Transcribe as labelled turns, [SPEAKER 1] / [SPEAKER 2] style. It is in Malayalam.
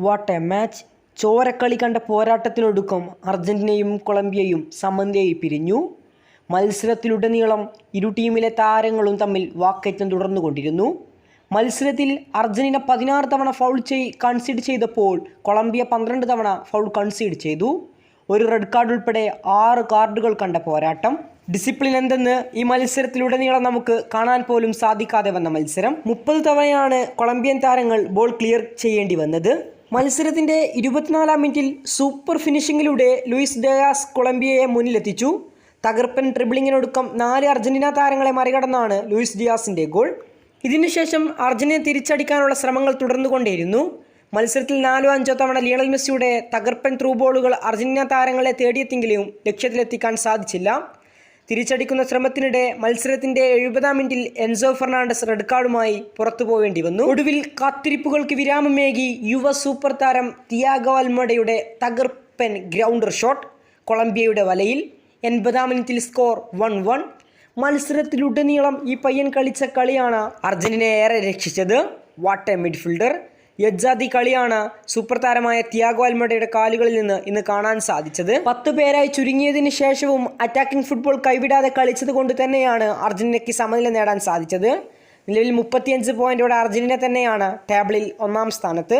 [SPEAKER 1] വാട്ട് എ മാച്ച് ചോരക്കളി കണ്ട പോരാട്ടത്തിനൊടുക്കം അർജന്റീനയും കൊളംബിയയും സമന്വയായി പിരിഞ്ഞു. മത്സരത്തിലുടനീളം ഇരു ടീമിലെ താരങ്ങളും തമ്മിൽ വാക്കേറ്റം തുടർന്നുകൊണ്ടിരുന്നു. മത്സരത്തിൽ അർജന്റീന പതിനാറ് തവണ ഫൗൾ ചെയ് കൺസീഡ് ചെയ്തപ്പോൾ കൊളംബിയ പന്ത്രണ്ട് തവണ ഫൗൾ കൺസീഡ് ചെയ്തു. ഒരു റെഡ് കാർഡ് ഉൾപ്പെടെ ആറ് കാർഡുകൾ കണ്ട പോരാട്ടം. ഡിസിപ്ലിൻ എന്തെന്ന് ഈ മത്സരത്തിലുടനീളം നമുക്ക് കാണാൻ പോലും സാധിക്കാതെ വന്ന മത്സരം. മുപ്പത് തവണയാണ് കൊളംബിയൻ താരങ്ങൾ ബോൾ ക്ലിയർ ചെയ്യേണ്ടി വന്നത്. മത്സരത്തിന്റെ ഇരുപത്തിനാലാം മിനിറ്റിൽ സൂപ്പർ ഫിനിഷിങ്ങിലൂടെ ലൂയിസ് ഡയാസ് കൊളംബിയയെ മുന്നിലെത്തിച്ചു. തകർപ്പൻ ട്രിബിളിങ്ങിനൊടുക്കം നാല് അർജന്റീന താരങ്ങളെ മറികടന്നാണ് ലൂയിസ് ഡിയാസിന്റെ ഗോൾ. ഇതിനുശേഷം അർജന്റീന തിരിച്ചടിക്കാനുള്ള ശ്രമങ്ങൾ തുടർന്നുകൊണ്ടേയിരുന്നു. മത്സരത്തിൽ നാലോ അഞ്ചോ തവണ ലിയണൽ മെസ്സിയുടെ തകർപ്പൻ ത്രൂബോളുകൾ അർജന്റീന താരങ്ങളെ തേടിയെത്തിയെങ്കിലും ലക്ഷ്യത്തിലെത്തിക്കാൻ സാധിച്ചില്ല. തിരിച്ചടിക്കുന്ന ശ്രമത്തിനിടെ മത്സരത്തിന്റെ എഴുപതാം മിനിറ്റിൽ എൻസോ ഫെർണാണ്ടസ് റെഡ് കാർഡുമായി പുറത്തു പോവേണ്ടി വന്നു. ഒടുവിൽ കാത്തിരിപ്പുകൾക്ക് വിരാമമേകി യുവ സൂപ്പർ താരം തിയാഗോ അൽമഡയുടെ തകർപ്പൻ ഗ്രൗണ്ടർ ഷോട്ട് കൊളംബിയയുടെ വലയിൽ എൺപതാം മിനിറ്റിൽ സ്കോർ വൺ വൺ. മത്സരത്തിലുടനീളം ഈ പയ്യൻ കളിച്ച കളിയാണ് അർജന്റീനയെ ഏറെ രക്ഷിച്ചത്. What A midfielder. യജ്ജാതി കളിയാണ് സൂപ്പർ താരമായ തിയാഗോ അൽമഡയുടെ കാലുകളിൽ നിന്ന് ഇന്ന് കാണാൻ സാധിച്ചത്. പത്ത് പേരായി ചുരുങ്ങിയതിനു ശേഷവും അറ്റാക്കിംഗ് ഫുട്ബോൾ കൈവിടാതെ കളിച്ചത് കൊണ്ട് തന്നെയാണ് അർജന്റീനയ്ക്ക് സമനില നേടാൻ സാധിച്ചത്. നിലവിൽ മുപ്പത്തിയഞ്ച് പോയിന്റോടെ അർജന്റീന തന്നെയാണ് ടേബിളിൽ ഒന്നാം സ്ഥാനത്ത്.